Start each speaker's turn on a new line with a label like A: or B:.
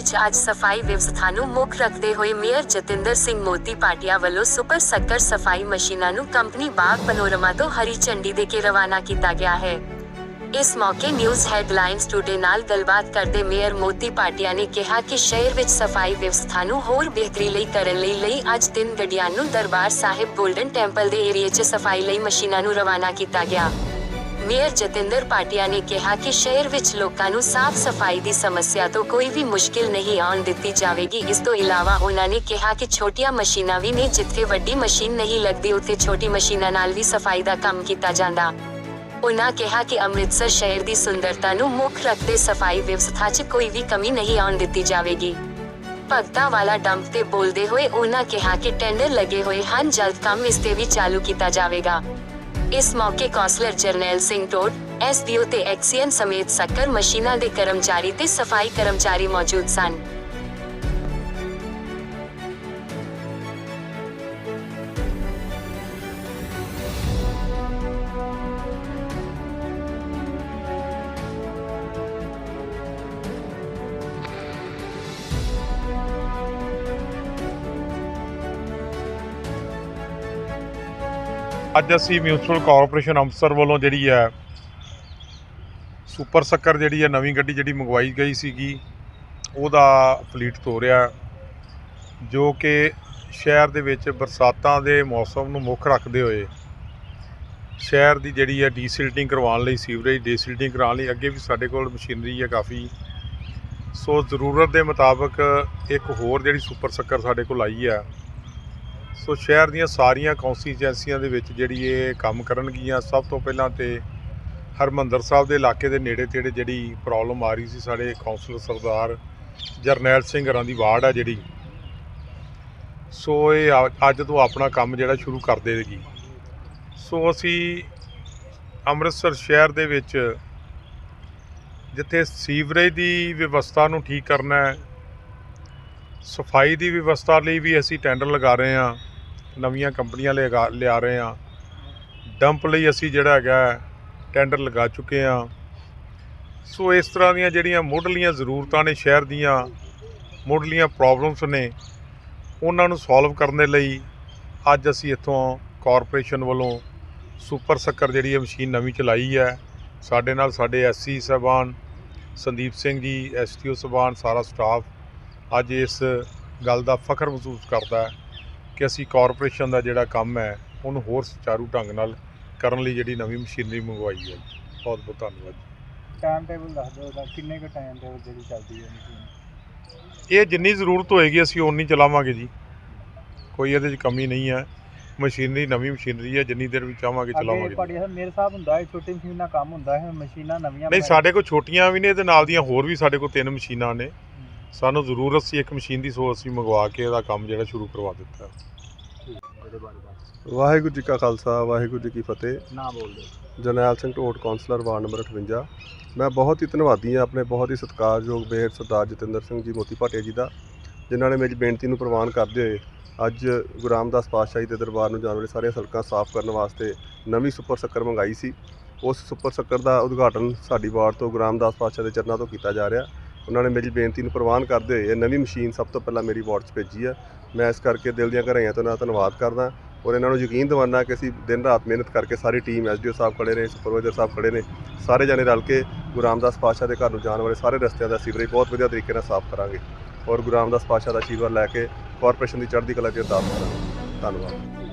A: ਵਿੱਚ ਅੱਜ ਸਫ਼ਾਈ ਵਿਵਸਥਾ ਨੂੰ ਮੁੱਖ ਰੱਖਦੇ ਹੋਏ ਮੇਅਰ ਜਤਿੰਦਰ ਸਿੰਘ ਮੋਦੀ ਪਾਟਿਆ ਵੱਲੋਂ ਸੁਪਰ ਸੱਕਰ ਸਫ਼ਾਈ ਮਸ਼ੀਨਾਂ ਨੂੰ ਕੰਪਨੀ ਬਾਗ ਪਨੋਰਮਾ ਤੋਂ ਹਰੀ ਝੰਡੀ ਦੇ ਕੇ ਰਵਾਨਾ ਕੀਤਾ ਗਿਆ ਹੈ। ਇਸ ਮੌਕੇ ਨਿਊਜ਼ ਹੈਡਲਾਈਨਸ ਟੁਡੇ ਨਾਲ ਗੱਲਬਾਤ ਕਰਦੇ ਮੇਅਰ ਮੋਤੀ ਪਾਟਿਆ ਨੇ ਕਿਹਾ ਕਿ ਸ਼ਹਿਰ ਵਿੱਚ ਸਫ਼ਾਈ ਵਿਵਸਥਾ ਨੂੰ ਹੋਰ ਬਿਹਤਰੀ ਲਈ ਕਰਨ ਲਈ ਲਈ ਅੱਜ ਤਿੰਨ ਗੱਡੀਆਂ ਨੂੰ ਦਰਬਾਰ ਸਾਹਿਬ ਗੋਲਡਨ ਟੈਂਪਲ ਦੇ ਏਰੀਏ 'ਚ ਸਫ਼ਾਈ ਲਈ ਮਸ਼ੀਨਾਂ ਨੂੰ ਰਵਾਨਾ ਕੀਤਾ ਗਿਆ। ਮੇਅਰ ਜਤਿੰਦਰ ਪਾਟਿਆ ਨੇ ਕਿਹਾ ਕਿ ਸ਼ਹਿਰ ਵਿੱਚ ਲੋਕਾਂ ਨੂੰ ਸਾਫ਼ ਸਫ਼ਾਈ ਦੀ ਸਮੱਸਿਆ ਤੋਂ ਕੋਈ ਵੀ ਮੁਸ਼ਕਿਲ ਨਹੀਂ ਆਉਣ ਦਿੱਤੀ ਜਾਵੇਗੀ। ਇਸ ਤੋਂ ਇਲਾਵਾ ਉਹਨਾਂ ਨੇ ਕਿਹਾ ਕਿ ਛੋਟੀਆਂ ਮਸ਼ੀਨਾਂ ਵੀ ਨੇ ਜਿੱਥੇ ਵੱਡੀ ਮਸ਼ੀਨ ਨਹੀਂ ਲੱਗਦੀ, ਉੱਥੇ ਛੋਟੀ ਮਸ਼ੀਨਾਂ ਨਾਲ ਵੀ ਸਫ਼ਾਈ ਦਾ ਕੰਮ ਕੀਤਾ ਜਾਂਦਾ। ਉਹਨਾਂ ਕਿਹਾ ਕਿ ਅੰਮ੍ਰਿਤਸਰ ਸ਼ਹਿਰ ਦੀ ਸੁੰਦਰਤਾ ਨੂੰ ਮੁੱਖ ਰੱਖਦੇ ਸਫ਼ਾਈ ਵਿਵਸਥਾ 'ਚ ਕੋਈ ਵੀ ਕਮੀ ਨਹੀਂ ਆਉਣ ਦਿੱਤੀ ਜਾਵੇਗੀ। ਭਗਤਾ ਵਾਲਾ ਡੰਪ ਤੇ ਬੋਲਦੇ ਹੋਏ ਉਹਨਾਂ ਕਿਹਾ ਕਿ ਟੈਂਡਰ ਲੱਗੇ ਹੋਏ ਹਨ, ਜਲਦ ਕੰਮ ਇਸ ਤੇ ਵੀ ਚਾਲੂ ਕੀਤਾ ਜਾਵੇਗਾ। ਇਸ ਮੌਕੇ ਕੌਂਸਲਰ ਜਰਨੈਲ ਸਿੰਘ ਟੋਡ ਐਸਡੀਓ ਤੇ ਐਕਸੀਐਨ ਸਮੇਤ ਸੱਕਰ ਮਸ਼ੀਨਾਂ ਦੇ ਕਰਮਚਾਰੀ ਤੇ ਸਫ਼ਾਈ ਕਰਮਚਾਰੀ ਮੌਜੂਦ ਸਨ।
B: ਅੱਜ ਅਸੀਂ ਮਿਊਨਿਸਪਲ ਕਾਰਪੋਰੇਸ਼ਨ ਅੰਮ੍ਰਿਤਸਰ ਵੱਲੋਂ ਜਿਹੜੀ ਹੈ ਸੁਪਰ ਸੱਕਰ ਜਿਹੜੀ ਹੈ, ਨਵੀਂ ਗੱਡੀ ਜਿਹੜੀ ਮੰਗਵਾਈ ਗਈ ਸੀਗੀ, ਉਹਦਾ ਫਲੀਟ ਤੋਰਿਆ, ਜੋ ਕਿ ਸ਼ਹਿਰ ਦੇ ਵਿੱਚ ਬਰਸਾਤਾਂ ਦੇ ਮੌਸਮ ਨੂੰ ਮੁੱਖ ਰੱਖਦੇ ਹੋਏ ਸ਼ਹਿਰ ਦੀ ਜਿਹੜੀ ਹੈ ਡੀਸਿਲਟਿੰਗ ਕਰਵਾਉਣ ਲਈ ਸੀਵਰੇਜ ਡੀਸਿਲਟਿੰਗ ਕਰਾਉਣ ਲਈ ਅੱਗੇ ਵੀ ਸਾਡੇ ਕੋਲ ਮਸ਼ੀਨਰੀ ਹੈ ਕਾਫੀ। ਸੋ ਜ਼ਰੂਰਤ ਦੇ ਮੁਤਾਬਕ ਇੱਕ ਹੋਰ ਜਿਹੜੀ ਸੁਪਰ ਸੱਕਰ ਸਾਡੇ ਕੋਲ ਆਈ ਹੈ ਸੋ ਸ਼ਹਿਰ ਦੀਆਂ ਸਾਰੀਆਂ ਕੌਂਸਟੀਚੁਐਂਸੀਆਂ ਦੇ ਵਿੱਚ ਜਿਹੜੀ ਇਹ ਕੰਮ ਕਰਨਗੀਆਂ, ਸਭ ਤੋਂ ਪਹਿਲਾਂ ਤੇ ਹਰਮੰਦਰ ਸਾਹਿਬ ਦੇ ਇਲਾਕੇ ਦੇ ਨੇੜੇ ਤੇੜੇ ਜਿਹੜੀ ਪ੍ਰੋਬਲਮ ਆ ਰਹੀ ਸੀ ਸਾਡੇ ਕਾਉਂਸਲਰ ਸਰਦਾਰ ਜਰਨੈਲ ਸਿੰਘ ਹਰਾਂ ਦੀ ਵਾਰਡ ਆ ਜਿਹੜੀ। ਸੋ ਇਹ ਆ- ਅੱਜ ਤੋਂ ਆਪਣਾ ਕੰਮ ਜਿਹੜਾ ਸ਼ੁਰੂ ਕਰ ਦੇਗੀ ਸੋ ਅਸੀਂ ਅੰਮ੍ਰਿਤਸਰ ਸ਼ਹਿਰ ਦੇ ਵਿੱਚ ਜਿੱਥੇ ਸੀਵਰੇਜ ਦੀ ਵਿਵਸਥਾ ਨੂੰ ਠੀਕ ਕਰਨਾ ਹੈ ਸਫ਼ਾਈ ਦੀ ਵਿਵਸਥਾ ਲਈ ਵੀ ਅਸੀਂ ਟੈਂਡਰ ਲਗਾ ਰਹੇ ਹਾਂ, ਨਵੀਆਂ ਕੰਪਨੀਆਂ ਲਿਆ ਲਿਆ ਰਹੇ ਹਾਂ। ਡੰਪ ਲਈ ਅਸੀਂ ਜਿਹੜਾ ਹੈਗਾ ਟੈਂਡਰ ਲਗਾ ਚੁੱਕੇ ਹਾਂ। ਸੋ ਇਸ ਤਰ੍ਹਾਂ ਦੀਆਂ ਜਿਹੜੀਆਂ ਮੁੱਢਲੀਆਂ ਜ਼ਰੂਰਤਾਂ ਨੇ ਸ਼ਹਿਰ ਦੀਆਂ, ਮੁੱਢਲੀਆਂ ਪ੍ਰੋਬਲਮਸ ਨੇ, ਉਹਨਾਂ ਨੂੰ ਸੋਲਵ ਕਰਨ ਦੇ ਲਈ ਅੱਜ ਅਸੀਂ ਇੱਥੋਂ ਕਾਰਪੋਰੇਸ਼ਨ ਵੱਲੋਂ ਸੁਪਰ ਸੱਕਰ ਜਿਹੜੀ ਇਹ ਮਸ਼ੀਨ ਨਵੀਂ ਚਲਾਈ ਹੈ, ਸਾਡੇ ਨਾਲ ਸਾਡੇ ਐਸਸੀ ਸਾਹਿਬਾਨ, ਸੰਦੀਪ ਸਿੰਘ ਜੀ ਐਸਟੀਓ ਸਾਹਿਬਾਨ, ਸਾਰਾ ਸਟਾਫ ਅੱਜ ਇਸ ਗੱਲ ਦਾ ਫਖਰ ਮਹਿਸੂਸ ਕਰਦਾ ਕਿ ਅਸੀਂ ਕਾਰਪੋਰੇਸ਼ਨ ਦਾ ਜਿਹੜਾ ਕੰਮ ਹੈ ਉਹਨੂੰ ਹੋਰ ਸੁਚਾਰੂ ਢੰਗ ਨਾਲ ਕਰਨ ਲਈ ਜਿਹੜੀ ਨਵੀਂ ਮਸ਼ੀਨਰੀ ਮੰਗਵਾਈ ਹੈ ਬਹੁਤ ਬਹੁਤ ਧੰਨਵਾਦ
C: ਟਾਈਮ ਟੇਬਲ ਦੱਸ ਦਿਓ ਉਹਦਾ ਕਿੰਨੇ ਕੁ ਟਾਈਮ ਟੇਬਲ ਜਿਹੜੀ ਚੱਲਦੀ ਹੈ ਮਸ਼ੀਨ?
B: ਇਹ ਜਿੰਨੀ ਜ਼ਰੂਰਤ ਹੋਏਗੀ ਅਸੀਂ ਓਨੀ ਚਲਾਵਾਂਗੇ ਜੀ। ਕੋਈ ਇਹਦੇ 'ਚ ਕਮੀ ਨਹੀਂ ਹੈ। ਮਸ਼ੀਨਰੀ ਨਵੀਂ ਮਸ਼ੀਨਰੀ ਹੈ ਜਿੰਨੀ ਦੇਰ ਵੀ ਚਾਹਾਂਗੇ ਚਲਾਵਾਂਗੇ
C: ਤੁਹਾਡੀ ਮੇਰੇ ਹਿਸਾਬ ਹੁੰਦਾ ਹੈ ਛੋਟੀ ਮਸ਼ੀਨ ਨਾਲ ਕੰਮ ਹੁੰਦਾ ਹੈ ਮਸ਼ੀਨਾਂ ਨਵੀਆਂ
B: ਨਹੀਂ ਸਾਡੇ ਕੋਲ ਛੋਟੀਆਂ ਵੀ ਨੇ ਤੇ ਨਾਲ ਦੀਆਂ ਹੋਰ ਵੀ ਸਾਡੇ ਕੋਲ ਤਿੰਨ ਮਸ਼ੀਨਾਂ ਨੇ। ਸਾਨੂੰ ਜ਼ਰੂਰਤ ਸੀ ਇੱਕ ਮਸ਼ੀਨ ਦੀ ਸੋ ਅਸੀਂ ਮੰਗਵਾ ਕੇ ਇਹਦਾ ਕੰਮ ਜਿਹੜਾ ਸ਼ੁਰੂ ਕਰਵਾ ਦਿੱਤਾ।
D: ਵਾਹਿਗੁਰੂ ਜੀ ਕਾ ਖਾਲਸਾ ਵਾਹਿਗੁਰੂ ਜੀ ਕੀ ਫਤਿਹ।
C: ਨਾ ਬੋਲ ਦਿਓ
D: Jarnail Singh Dhot councillor ward number 58 ਮੈਂ ਬਹੁਤ ਹੀ ਧੰਨਵਾਦੀ ਹਾਂ ਆਪਣੇ ਬਹੁਤ ਹੀ ਸਤਿਕਾਰਯੋਗ ਬੇਰ ਸਰਦਾਰ ਜਤਿੰਦਰ ਸਿੰਘ ਜੀ ਮੋਤੀ ਭਾਟੀਆ ਜੀ ਦਾ ਜਿਨ੍ਹਾਂ ਨੇ ਮੇਰੀ ਬੇਨਤੀ ਨੂੰ ਪ੍ਰਵਾਨ ਕਰਦੇ ਹੋਏ ਅੱਜ ਗੁਰੂ ਰਾਮਦਾਸ ਪਾਤਸ਼ਾਹੀ ਦੇ ਦਰਬਾਰ ਨੂੰ ਜਾਣ ਵਾਲੇ ਸਾਰੀਆਂ ਸੜਕਾਂ ਸਾਫ਼ ਕਰਨ ਵਾਸਤੇ ਨਵੀਂ ਸੁਪਰ ਸ਼ੱਕਰ ਮੰਗਾਈ ਸੀ। ਉਸ ਸੁਪਰ ਸ਼ੱਕਰ ਦਾ ਉਦਘਾਟਨ ਸਾਡੀ ਵਾਰਡ ਤੋਂ ਗੁਰੂ ਰਾਮਦਾਸ ਪਾਤਸ਼ਾਹ ਦੇ ਚਰਨਾਂ ਤੋਂ ਕੀਤਾ ਜਾ ਰਿਹਾ। ਉਹਨਾਂ ਨੇ ਮੇਰੀ ਬੇਨਤੀ ਨੂੰ ਪ੍ਰਵਾਨ ਕਰਦੇ ਹੋਏ ਇਹ ਨਵੀਂ ਮਸ਼ੀਨ ਸਭ ਤੋਂ ਪਹਿਲਾਂ ਮੇਰੀ ਵਾਰਡ 'ਚ ਭੇਜੀ ਹੈ ਮੈਂ ਇਸ ਕਰਕੇ ਦਿਲ ਦੀਆਂ ਘਰਾਈਆਂ ਤੋਂ ਇਹਨਾਂ ਦਾ ਧੰਨਵਾਦ ਕਰਦਾ ਔਰ ਇਹਨਾਂ ਨੂੰ ਯਕੀਨ ਦਿਵਾਉਣਾ ਕਿ ਅਸੀਂ ਦਿਨ ਰਾਤ ਮਿਹਨਤ ਕਰਕੇ ਸਾਰੀ ਟੀਮ ਐਸਡੀਓ ਸਾਹਿਬ ਖੜੇ ਨੇ, ਸੁਪਰਵਾਈਜ਼ਰ ਸਾਹਿਬ ਖੜੇ ਨੇ, ਸਾਰੇ ਜਾਣੇ ਰਲ ਕੇ ਗੁਰੂ ਰਾਮਦਾਸ ਪਾਤਸ਼ਾਹ ਦੇ ਘਰ ਨੂੰ ਜਾਣ ਵਾਲੇ ਸਾਰੇ ਰਸਤਿਆਂ ਦਾ ਸੀਵਰੇਜ ਬਹੁਤ ਵਧੀਆ ਤਰੀਕੇ ਨਾਲ ਸਾਫ਼ ਕਰਾਂਗੇ ਔਰ ਗੁਰੂ ਰਾਮਦਾਸ ਪਾਤਸ਼ਾਹ ਦਾ ਆਸ਼ੀਰਵਾਦ ਲੈ ਕੇ ਕਾਰਪੋਰੇਸ਼ਨ ਦੀ ਚੜ੍ਹਦੀ ਕਲਾ 'ਚ ਅਰਦਾਸ ਕਰਾਂਗੇ। ਧੰਨਵਾਦ।